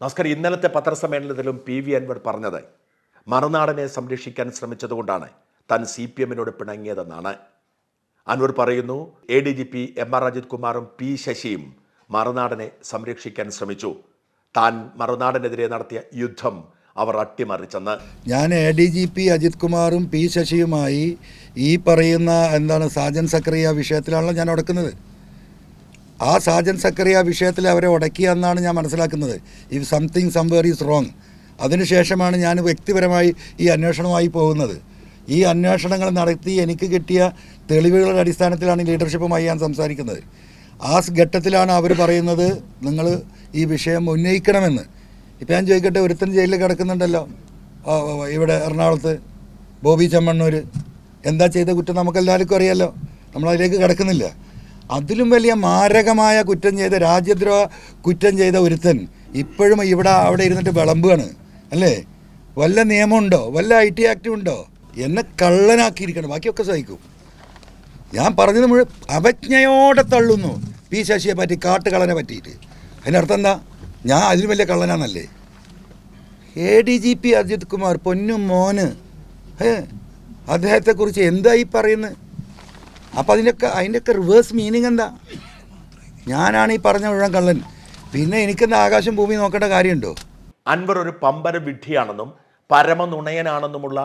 നമസ്കാരം ഇന്നലത്തെ പത്രസമ്മേളനത്തിലും P V Anwar പറഞ്ഞത് മറുനാടനെ സംരക്ഷിക്കാൻ ശ്രമിച്ചതുകൊണ്ടാണ് താൻ സി പി എമ്മിനോട് പിണങ്ങിയതെന്നാണ്. അൻവർ പറയുന്നു A D G P M R Ajith കുമാറും പി ശശിയും മറുനാടനെ സംരക്ഷിക്കാൻ ശ്രമിച്ചു. താൻ മറുനാടനെതിരെ നടത്തിയ യുദ്ധം അവർ അട്ടിമറിച്ചെന്ന്. ഞാൻ A D G P Ajith കുമാറും പി ശശിയുമായി ഈ പറയുന്ന എന്താണ് സാജൻ സക്രിയ വിഷയത്തിലാണല്ലോ ഞാൻ ഉടക്കുന്നത് ആ സാജൻ സക്രിയ വിഷയത്തിൽ അവരെ ഉടക്കിയ എന്നാണ് ഞാൻ മനസ്സിലാക്കുന്നത്. If something somewhere is wrong അതിനുശേഷമാണ് ഞാൻ വ്യക്തിപരമായി ഈ അന്വേഷണമായി പോകുന്നത്. ഈ അന്വേഷണങ്ങൾ നടത്തി എനിക്ക് കിട്ടിയ തെളിവുകളുടെ അടിസ്ഥാനത്തിലാണ് ലീഡർഷിപ്പുമായി ഞാൻ സംസാരിക്കുന്നത്. ആ ഘട്ടത്തിലാണ് അവർ പറയുന്നത് നിങ്ങൾ ഈ വിഷയം ഉന്നയിക്കണമെന്ന്. ഇപ്പം ഞാൻ ചോദിക്കട്ടെ ഒരുത്തൻ ജയിലിൽ കിടക്കുന്നുണ്ടല്ലോ. ഇവിടെ എറണാകുളത്ത്. ബോബി ചെമ്മണ്ണൂർ എന്താ ചെയ്ത കുറ്റം നമുക്കെല്ലാവർക്കും അറിയാമല്ലോ നമ്മളതിലേക്ക് കിടക്കുന്നില്ല. അതിലും വലിയ മാരകമായ കുറ്റം ചെയ്ത രാജ്യദ്രോഹ കുറ്റം ചെയ്ത ഒരുത്തൻ ഇപ്പോഴും ഇവിടെ അവിടെ ഇരുന്നിട്ട് വിളമ്പുകയാണ് അല്ലേ? വല്ല നിയമമുണ്ടോ? വല്ല ഐ ടി ആക്റ്റും ഉണ്ടോ? എന്നെ കള്ളനാക്കിയിരിക്കണം. ബാക്കിയൊക്കെ സഹിക്കും. ഞാൻ പറഞ്ഞത് മുഴുവൻ അവജ്ഞയോടെ തള്ളുന്നു പി ശശിയെ പറ്റി കാട്ടുകളനെ പറ്റിയിട്ട്. അതിനർത്ഥം എന്താ? ഞാൻ അതിലും വലിയ കള്ളനാന്നല്ലേ A D G P Ajith Kumar പൊന്നും മോന്. ഏ അദ്ദേഹത്തെക്കുറിച്ച് എന്തായി പറയുന്നത്? അപ്പം അതിന്റെയൊക്കെ അതിന്റെയൊക്കെ റിവേഴ്സ് മീനിങ് എന്താ? ഞാനാണ് ഈ പറഞ്ഞ മുഴുവൻ കള്ളൻ. പിന്നെ എനിക്കെന്താ ആകാശം ഭൂമി നോക്കേണ്ട കാര്യമുണ്ടോ? അൻവർ ഒരു പമ്പര വിഡ്ഢിയാണെന്നും പരമനുണയനാണെന്നുമുള്ള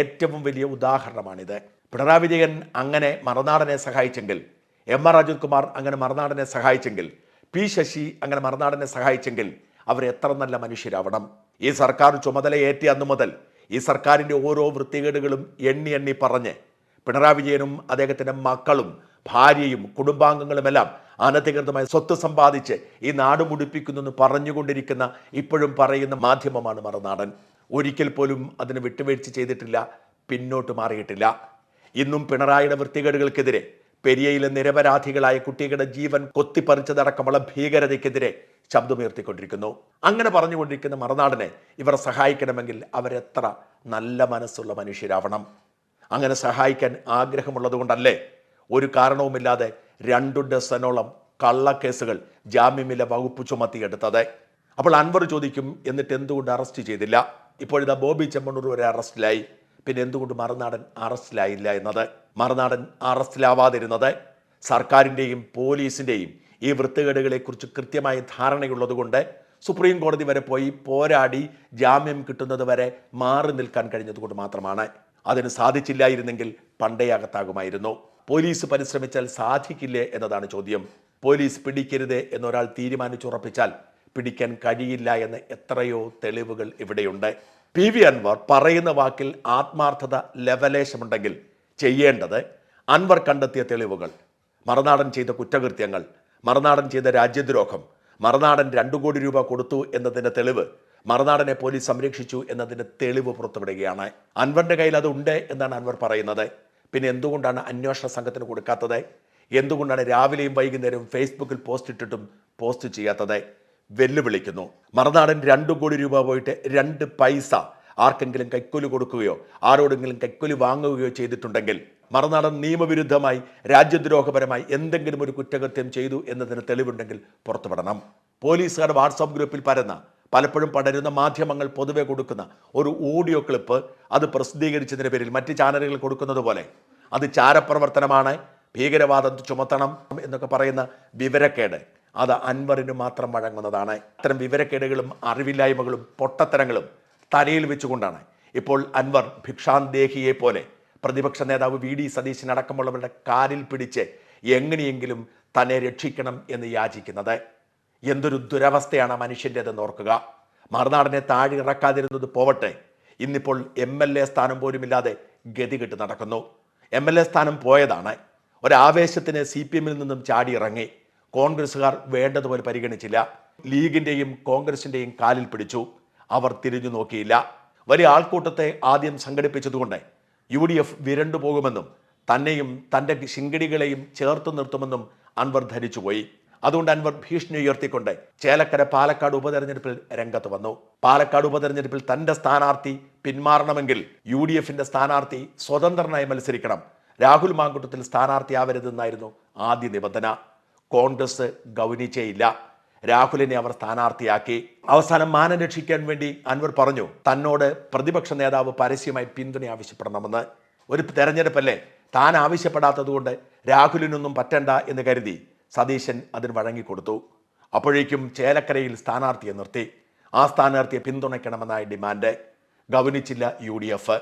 ഏറ്റവും വലിയ ഉദാഹരണമാണിത്. പിണറായി വിജയൻ അങ്ങനെ മറുനാടനെ സഹായിച്ചെങ്കിൽ എം ആർ അജിത് കുമാർ അങ്ങനെ മറുനാടനെ സഹായിച്ചെങ്കിൽ പി ശശി അങ്ങനെ മറുനാടനെ സഹായിച്ചെങ്കിൽ അവർ എത്ര നല്ല മനുഷ്യരാവണം. ഈ സർക്കാർ ചുമതല ഏറ്റ അന്നു മുതൽ ഈ സർക്കാരിന്റെ ഓരോ വൃത്തികേടുകളും എണ്ണി എണ്ണി പറഞ്ഞ് പിണറായി വിജയനും അദ്ദേഹത്തിന്റെ മക്കളും ഭാര്യയും കുടുംബാംഗങ്ങളുമെല്ലാം അനധികൃതമായി സ്വത്ത് സമ്പാദിച്ച് ഈ നാട് മുടിപ്പിക്കുന്നു എന്ന് പറഞ്ഞുകൊണ്ടിരിക്കുന്ന ഇപ്പോഴും പറയുന്ന മാധ്യമമാണ് മറുനാടൻ. ഒരിക്കൽ പോലും അതിന് വിട്ടുവീഴ്ച ചെയ്തിട്ടില്ല പിന്നോട്ട് മാറിയിട്ടില്ല. ഇന്നും പിണറായിയുടെ വൃത്തികേടുകൾക്കെതിരെ പെരിയയിലെ നിരപരാധികളായ കുട്ടികളുടെ ജീവൻ കൊത്തിപ്പറിച്ചതടക്കമുള്ള ഭീകരതയ്ക്കെതിരെ ശബ്ദമുയർത്തിക്കൊണ്ടിരിക്കുന്നു. അങ്ങനെ പറഞ്ഞുകൊണ്ടിരിക്കുന്ന മറുനാടനെ ഇവർ സഹായിക്കണമെങ്കിൽ അവരെത്ര നല്ല മനസ്സുള്ള മനുഷ്യരാവണം. അങ്ങനെ സഹായിക്കാൻ ആഗ്രഹമുള്ളതുകൊണ്ടല്ലേ? ഒരു കാരണവുമില്ലാതെ രണ്ടു ഡസനോളം കള്ളക്കേസുകൾ ജാമ്യമില്ല വകുപ്പ് ചുമത്തിയെടുത്തത്. അപ്പോൾ അൻവർ ചോദിക്കും എന്നിട്ട് എന്തുകൊണ്ട് അറസ്റ്റ് ചെയ്തില്ല? ഇപ്പോഴിതാ ബോബി ചെമ്മണ്ണൂർ വരെ അറസ്റ്റിലായി. പിന്നെ എന്തുകൊണ്ട് മറുനാടൻ അറസ്റ്റിലായില്ല എന്നത്? മറുനാടൻ അറസ്റ്റിലാവാതിരുന്നത്? സർക്കാരിന്റെയും പോലീസിന്റെയും ഈ വൃത്തികേടുകളെക്കുറിച്ച് കൃത്യമായ ധാരണയുള്ളതുകൊണ്ട് സുപ്രീം കോടതി വരെ പോയി പോരാടി ജാമ്യം കിട്ടുന്നത് വരെ മാറി നിൽക്കാൻ കഴിഞ്ഞതുകൊണ്ട് മാത്രമാണ്. അതിന് സാധിച്ചില്ലായിരുന്നെങ്കിൽ പണ്ടേ അകത്താകുമായിരുന്നു. പോലീസ് പരിശ്രമിച്ചാൽ സാധിക്കില്ലേ എന്നതാണ് ചോദ്യം. പോലീസ് പിടിക്കരുത് എന്നൊരാൾ തീരുമാനിച്ചുറപ്പിച്ചാൽ പിടിക്കാൻ കഴിയില്ല എന്ന് എത്രയോ തെളിവുകൾ ഇവിടെയുണ്ട്. പി. വി. അൻവർ പറയുന്ന വാക്കിൽ ആത്മാർത്ഥത ലവലേശമുണ്ടെങ്കിൽ ചെയ്യേണ്ടത് അൻവർ കണ്ടെത്തിയ തെളിവുകൾ മറുനാടൻ ചെയ്ത കുറ്റകൃത്യങ്ങൾ മറുനാടൻ ചെയ്ത രാജ്യദ്രോഹം മറുനാടൻ രണ്ടു കോടി രൂപ കൊടുത്തു എന്നതിന്റെ തെളിവ് മറുനാടനെ പോലീസ് സംരക്ഷിച്ചു എന്നതിന്റെ തെളിവ് പുറത്തുവിടുകയാണ്. അൻവറിന്റെ കയ്യിൽ അത് ഉണ്ട് എന്നാണ് അൻവർ പറയുന്നത്. പിന്നെ എന്തുകൊണ്ടാണ് അന്വേഷണ സംഘത്തിന് കൊടുക്കാത്തത്? എന്തുകൊണ്ടാണ് രാവിലെയും വൈകുന്നേരവും ഫേസ്ബുക്കിൽ പോസ്റ്റ് ഇട്ടിട്ടും പോസ്റ്റ് ചെയ്യാത്തത്? വെല്ലുവിളിക്കുന്നു. മറുനാടൻ രണ്ടു കോടി രൂപ പോയിട്ട് രണ്ട് പൈസ ആർക്കെങ്കിലും കൈക്കൂലി കൊടുക്കുകയോ ആരോടെങ്കിലും കൈക്കൂലി വാങ്ങുകയോ ചെയ്തിട്ടുണ്ടെങ്കിൽ മറുനാടൻ നിയമവിരുദ്ധമായി രാജ്യദ്രോഹപരമായി എന്തെങ്കിലും ഒരു കുറ്റകൃത്യം ചെയ്തു എന്നതിന് തെളിവുണ്ടെങ്കിൽ പുറത്തുവിടണം. പോലീസുകാർ വാട്സാപ്പ് ഗ്രൂപ്പിൽ പരന്ന പലപ്പോഴും പടരുന്ന മാധ്യമങ്ങൾ പൊതുവെ കൊടുക്കുന്ന ഒരു ഓഡിയോ ക്ലിപ്പ് അത് പ്രസിദ്ധീകരിച്ചതിന്റെ പേരിൽ മറ്റ് ചാനലുകൾ കൊടുക്കുന്നത് പോലെ അത് ചാരപ്രവർത്തനമാണ് ഭീകരവാദം ചുമത്തണം എന്നൊക്കെ പറയുന്ന വിവരക്കേട്. അത് അൻവറിന് മാത്രം വഴങ്ങുന്നതാണ്. ഇത്തരം വിവരക്കേടുകളും അറിവില്ലായ്മകളും പൊട്ടത്തരങ്ങളും തലയിൽ വെച്ചുകൊണ്ടാണ് ഇപ്പോൾ അൻവർ ഭിക്ഷാന്തേഹിയെ പോലെ പ്രതിപക്ഷ നേതാവ് വി ഡി സതീശൻ അടക്കമുള്ളവരുടെ കാലിൽ പിടിച്ച് എങ്ങനെയെങ്കിലും തന്നെ രക്ഷിക്കണം എന്ന് യാചിക്കുന്നത്. എന്തൊരു ദുരവസ്ഥയാണ് മനുഷ്യന്റെതെന്ന് ഓർക്കുക. മറുനാടനെ താഴെ ഇറക്കാതിരുന്നത് പോവട്ടെ. ഇന്നിപ്പോൾ എം എൽ എ സ്ഥാനം പോലുമില്ലാതെ ഗതികെട്ട് നടക്കുന്നു. എം എൽ എ സ്ഥാനം പോയതാണ്. ഒരാവേശത്തിന് സി പി എമ്മിൽ നിന്നും ചാടി ഇറങ്ങി കോൺഗ്രസ്സുകാർ വേണ്ടതുപോലെ പരിഗണിച്ചില്ല. ലീഗിന്റെയും കോൺഗ്രസിന്റെയും കാലിൽ പിടിച്ചു. അവർ തിരിഞ്ഞു നോക്കിയില്ല. വലിയ ആൾക്കൂട്ടത്തെ ആദ്യം സംഘടിപ്പിച്ചതുകൊണ്ട് യു ഡി എഫ് വിരണ്ടു പോകുമെന്നും തന്നെയും തന്റെ ശിങ്കടികളെയും ചേർത്ത് നിർത്തുമെന്നും അൻവർ ധരിച്ചുപോയി. അതുകൊണ്ട് അൻവർ ഭീഷണി ഉയർത്തിക്കൊണ്ട് ചേലക്കര പാലക്കാട് ഉപതെരഞ്ഞെടുപ്പിൽ രംഗത്ത് വന്നു. പാലക്കാട് ഉപതെരഞ്ഞെടുപ്പിൽ തന്റെ സ്ഥാനാർത്ഥി പിന്മാറണമെങ്കിൽ യു ഡി എഫിന്റെ സ്ഥാനാർത്ഥി സ്വതന്ത്രനായി മത്സരിക്കണം. രാഹുൽ മാങ്കുട്ടത്തിൽ സ്ഥാനാർത്ഥിയാവരുതെന്നായിരുന്നു ആദ്യ നിബന്ധന. കോൺഗ്രസ് ഗൗനിച്ചേയില്ല. രാഹുലിനെ അവർ സ്ഥാനാർത്ഥിയാക്കി. അവസാനം മാനം രക്ഷിക്കാൻ വേണ്ടി അൻവർ പറഞ്ഞു തന്നോട് പ്രതിപക്ഷ നേതാവ് പരസ്യമായി പിന്തുണ ആവശ്യപ്പെടണമെന്ന്. ഒരു തെരഞ്ഞെടുപ്പല്ലേ? താൻ ആവശ്യപ്പെടാത്തതുകൊണ്ട് രാഹുലിനൊന്നും പറ്റണ്ട എന്ന് കരുതി. സതീശൻ അതിന് വഴങ്ങിക്കൊടുത്തു. അപ്പോഴേക്കും ചേലക്കരയിൽ സ്ഥാനാർത്ഥിയെ നിർത്തി. ആ സ്ഥാനാർത്ഥിയെ പിന്തുണയ്ക്കണമെന്നായി ഡിമാൻഡ്. ഗവനിച്ചില്ല യു ഡി എഫ്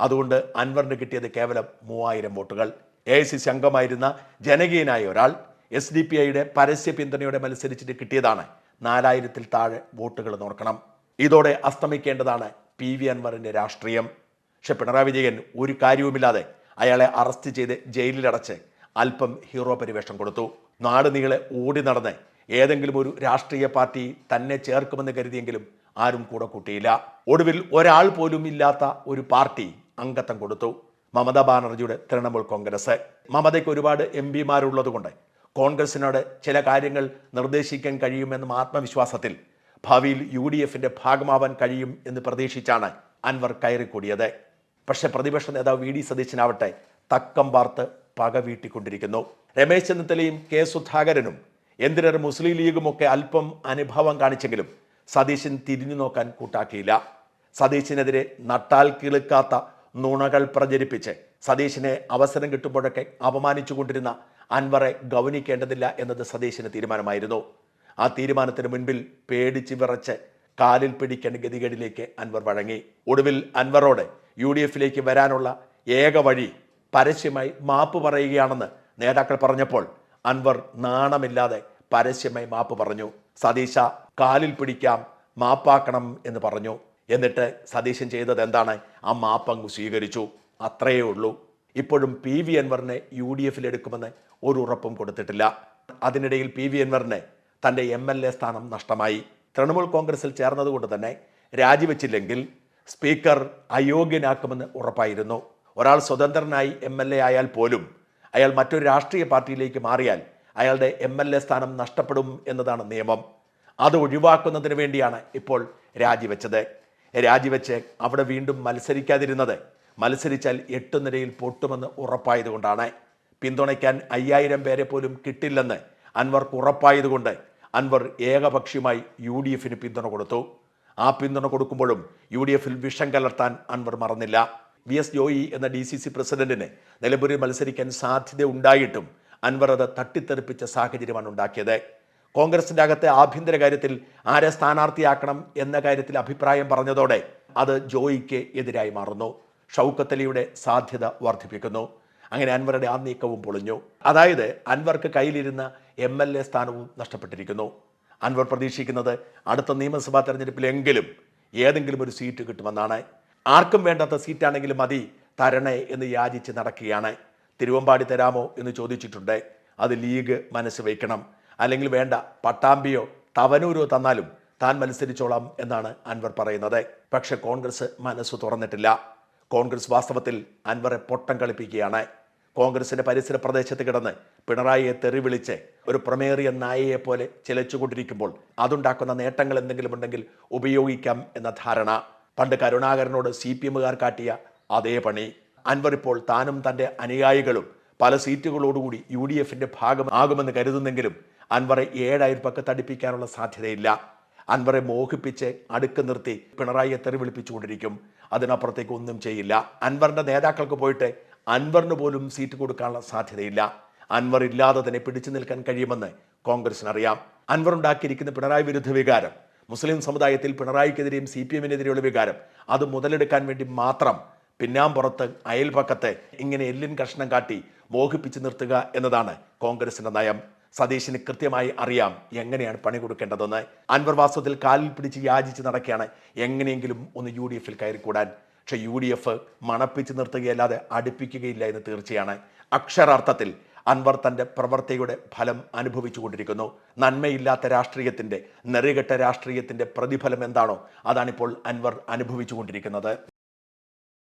അതുകൊണ്ട് അൻവറിന് കിട്ടിയത് കേവലം മൂവായിരം വോട്ടുകൾ. എ ഐ സി സി അംഗമായിരുന്ന ജനകീയനായ ഒരാൾ എസ് ഡി പി ഐയുടെ പരസ്യ പിന്തുണയോടെ മത്സരിച്ചിട്ട് കിട്ടിയതാണ്. നാലായിരത്തിൽ താഴെ വോട്ടുകൾ നോക്കണം ഇതോടെ അസ്തമിക്കേണ്ടതാണ് പി വി അൻവറിന്റെ രാഷ്ട്രീയം. പക്ഷെ പിണറായി വിജയൻ ഒരു കാര്യവുമില്ലാതെ അയാളെ അറസ്റ്റ് ചെയ്ത് ജയിലിലടച്ച് അല്പം ഹീറോ പരിവേഷം കൊടുത്തു. നാട് നീളെ ഓടി നടന്ന് ഏതെങ്കിലും ഒരു രാഷ്ട്രീയ പാർട്ടി തന്നെ ചേർക്കുമെന്ന് കരുതിയെങ്കിലും ആരും കൂടെ കൂട്ടിയില്ല. ഒടുവിൽ ഒരാൾ പോലും ഇല്ലാത്ത ഒരു പാർട്ടി അംഗത്വം കൊടുത്തു. മമതാ ബാനർജിയുടെ തൃണമൂൽ കോൺഗ്രസ്. മമതയ്ക്ക് ഒരുപാട് എം പിമാരുള്ളതുകൊണ്ട് കോൺഗ്രസിനോട് ചില കാര്യങ്ങൾ നിർദ്ദേശിക്കാൻ കഴിയുമെന്ന ആത്മവിശ്വാസത്തിൽ ഭാവിയിൽ യു ഡി എഫിന്റെ ഭാഗമാവാൻ കഴിയും എന്ന് പ്രതീക്ഷിച്ചാണ് അൻവർ കയറിക്കൂടിയത്. പക്ഷേ പ്രതിപക്ഷ നേതാവ് വി ഡി സതീശനാവട്ടെ തക്കം പാർത്ത് പക വീട്ടിക്കൊണ്ടിരിക്കുന്നു. രമേശ് ചെന്നിത്തലയും കെ സുധാകരനും എന്തിനേറെ മുസ്ലിം ലീഗുമൊക്കെ അല്പം അനുഭവം കാണിച്ചെങ്കിലും സതീശൻ തിരിഞ്ഞു നോക്കാൻ കൂട്ടാക്കിയില്ല. സതീശിനെതിരെ നട്ടാൽ കിളുക്കാത്ത നുണകൾ പ്രചരിപ്പിച്ച് സതീശിനെ അവസരം കിട്ടുമ്പോഴൊക്കെ അപമാനിച്ചുകൊണ്ടിരുന്ന അൻവറെ ഗൗനിക്കേണ്ടതില്ല എന്നത് സതീശിന് തീരുമാനമായിരുന്നു. ആ തീരുമാനത്തിന് മുൻപിൽ പേടിച്ച് വിറച്ച് കാലിൽ പിടിക്കേണ്ട ഗതികേടിലേക്ക് അൻവർ വഴങ്ങി. ഒടുവിൽ അൻവറോട് യു ഡി എഫിലേക്ക് വരാനുള്ള ഏക വഴി പരസ്യമായി മാപ്പ് പറയുകയാണെന്ന് നേതാക്കൾ പറഞ്ഞപ്പോൾ അൻവർ നാണമില്ലാതെ പരസ്യമായി മാപ്പ് പറഞ്ഞു. സതീശ കാലിൽ പിടിക്കാം മാപ്പാക്കണം എന്ന് പറഞ്ഞു. എന്നിട്ട് സതീശൻ ചെയ്തത് എന്താണ്? ആ മാപ്പ് അങ്ങ് സ്വീകരിച്ചു. അത്രയേ ഉള്ളൂ. ഇപ്പോഴും പി വി അൻവറിനെ യു ഡി എഫിൽ എടുക്കുമെന്ന് ഒരു ഉറപ്പും കൊടുത്തിട്ടില്ല. അതിനിടയിൽ പി വി അൻവറിന് തന്റെ എം എൽ എ സ്ഥാനം നഷ്ടമായി. തൃണമൂൽ കോൺഗ്രസിൽ ചേർന്നതുകൊണ്ട് തന്നെ രാജിവെച്ചില്ലെങ്കിൽ സ്പീക്കർ അയോഗ്യനാക്കുമെന്ന് ഉറപ്പായിരുന്നു. ഒരാൾ സ്വതന്ത്രനായി എം എൽ എ ആയാൽ പോലും അയാൾ മറ്റൊരു രാഷ്ട്രീയ പാർട്ടിയിലേക്ക് മാറിയാൽ അയാളുടെ എം എൽ എ സ്ഥാനം നഷ്ടപ്പെടും എന്നതാണ് നിയമം. അത് ഒഴിവാക്കുന്നതിന് വേണ്ടിയാണ് ഇപ്പോൾ രാജിവെച്ചത്. രാജിവെച്ച് അവിടെ വീണ്ടും മത്സരിക്കാതിരുന്നത് മത്സരിച്ചാൽ എട്ട് നിരയിൽ പൊട്ടുമെന്ന് ഉറപ്പായതുകൊണ്ടാണ്. പിന്തുണയ്ക്കാൻ അയ്യായിരം പേരെ പോലും കിട്ടില്ലെന്ന് അൻവർക്ക് ഉറപ്പായതുകൊണ്ട് അൻവർ ഏകപക്ഷീയമായി യു ഡി എഫിന് പിന്തുണ കൊടുത്തു. ആ പിന്തുണ കൊടുക്കുമ്പോഴും യു ഡി എഫിൽ വിഷം കലർത്താൻ അൻവർ മറന്നില്ല. വി എസ് ജോയി എന്ന ഡി സി സി പ്രസിഡന്റിന് നിലമ്പൂരിൽ മത്സരിക്കാൻ സാധ്യത ഉണ്ടായിട്ടും അൻവർ അത് തട്ടിത്തെറിപ്പിച്ച സാഹചര്യമാണ് ഉണ്ടാക്കിയത്. കോൺഗ്രസിന്റെ അകത്തെ ആഭ്യന്തര കാര്യത്തിൽ ആരെ സ്ഥാനാർത്ഥിയാക്കണം എന്ന കാര്യത്തിൽ അഭിപ്രായം പറഞ്ഞതോടെ അത് ജോയിക്ക് എതിരായി മാറുന്നു. ഷൗക്കത്തലിയുടെ സാധ്യത വർദ്ധിപ്പിക്കുന്നു. അങ്ങനെ അൻവറുടെ ആ നീക്കവും പൊളിഞ്ഞു. അതായത് അൻവർക്ക് കയ്യിലിരുന്ന എം എൽ എ സ്ഥാനവും നഷ്ടപ്പെട്ടിരിക്കുന്നു. അൻവർ പ്രതീക്ഷിക്കുന്നത് അടുത്ത നിയമസഭാ തെരഞ്ഞെടുപ്പിലെങ്കിലും ഏതെങ്കിലും ഒരു സീറ്റ് കിട്ടുമെന്നാണ്. ആർക്കും വേണ്ടാത്ത സീറ്റാണെങ്കിലും മതി തരണേ എന്ന് യാചിച്ച് നടക്കുകയാണ്. തിരുവമ്പാടി തരാമോ എന്ന് ചോദിച്ചിട്ടുണ്ട്. അത് ലീഗ് മനസ്സ് വയ്ക്കണം. അല്ലെങ്കിൽ വേണ്ട പട്ടാമ്പിയോ തവനൂരോ തന്നാലും താൻ മത്സരിച്ചോളാം എന്നാണ് അൻവർ പറയുന്നത്. പക്ഷെ കോൺഗ്രസ് മനസ്സ് തുറന്നിട്ടില്ല. കോൺഗ്രസ് വാസ്തവത്തിൽ അൻവറെ പൊട്ടം കളിപ്പിക്കുകയാണ്. കോൺഗ്രസിന്റെ പരിസര പ്രദേശത്ത് കിടന്ന് പിണറായിയെ തെറി വിളിച്ച് ഒരു പ്രമേറിയ നായയെ പോലെ ചിലച്ചുകൊണ്ടിരിക്കുമ്പോൾ അതുണ്ടാക്കുന്ന നേട്ടങ്ങൾ എന്തെങ്കിലും ഉണ്ടെങ്കിൽ ഉപയോഗിക്കാം എന്ന ധാരണ. പണ്ട് കരുണാകരനോട് സി പി എമ്മുകാർ കാട്ടിയ അതേ പണി. അൻവർ ഇപ്പോൾ താനും തന്റെ അനുയായികളും പല സീറ്റുകളോടുകൂടി യു ഡി എഫിന്റെ ഭാഗം ആകുമെന്ന് കരുതുന്നെങ്കിലും അൻവറെ ഏഴയൽപ്പക്കത്ത് തടിപ്പിക്കാനുള്ള സാധ്യതയില്ല. അൻവറെ മോഹിപ്പിച്ച് അടുക്ക് നിർത്തി പിണറായിയെ തെറി വിളിപ്പിച്ചുകൊണ്ടിരിക്കും അതിനപ്പുറത്തേക്ക് ഒന്നും ചെയ്യില്ല. അൻവറിന്റെ നേതാക്കൾക്ക് പോയിട്ട് അൻവറിന് പോലും സീറ്റ് കൊടുക്കാനുള്ള സാധ്യതയില്ല. അൻവർ ഇല്ലാതെ തന്നെ പിടിച്ചു നിൽക്കാൻ കഴിയുമെന്ന് കോൺഗ്രസിന് അറിയാം അൻവർ ഉണ്ടാക്കിയിരിക്കുന്ന പിണറായി വിരുദ്ധ വികാരം മുസ്ലിം സമുദായത്തിൽ പിണറായിക്കെതിരെയും സി പി എമ്മിനെതിരെയുള്ള വികാരം. അത് മുതലെടുക്കാൻ വേണ്ടി മാത്രം പിന്നാമ്പുറത്ത് അയൽപക്കത്തെ ഇങ്ങനെ എല്ലിൻ കഷ്ണം കാട്ടി മോഹിപ്പിച്ചു നിർത്തുക എന്നതാണ് കോൺഗ്രസിന്റെ നയം. സതീശിന് കൃത്യമായി അറിയാം എങ്ങനെയാണ് പണി കൊടുക്കേണ്ടതെന്ന്. അൻവർ വാസ്തവത്തിൽ കാലിൽ പിടിച്ച് യാചിച്ച് നടക്കുകയാണ്. എങ്ങനെയെങ്കിലും ഒന്ന് യു ഡി എഫിൽ കയറിക്കൂടാൻ. പക്ഷെ യു ഡി എഫ് മണപ്പിച്ച് നിർത്തുകയല്ലാതെ അടുപ്പിക്കുകയില്ല എന്ന് തീർച്ചയാണ്. അക്ഷരാർത്ഥത്തിൽ അൻവർ തന്റെ പ്രവർത്തിയുടെ ഫലം അനുഭവിച്ചുകൊണ്ടിരിക്കുന്നു. നന്മയില്ലാത്ത രാഷ്ട്രീയത്തിന്റെ നെറികെട്ട രാഷ്ട്രീയത്തിന്റെ പ്രതിഫലം എന്താണോ അതാണിപ്പോൾ അൻവർ അനുഭവിച്ചുകൊണ്ടിരിക്കുന്നത്.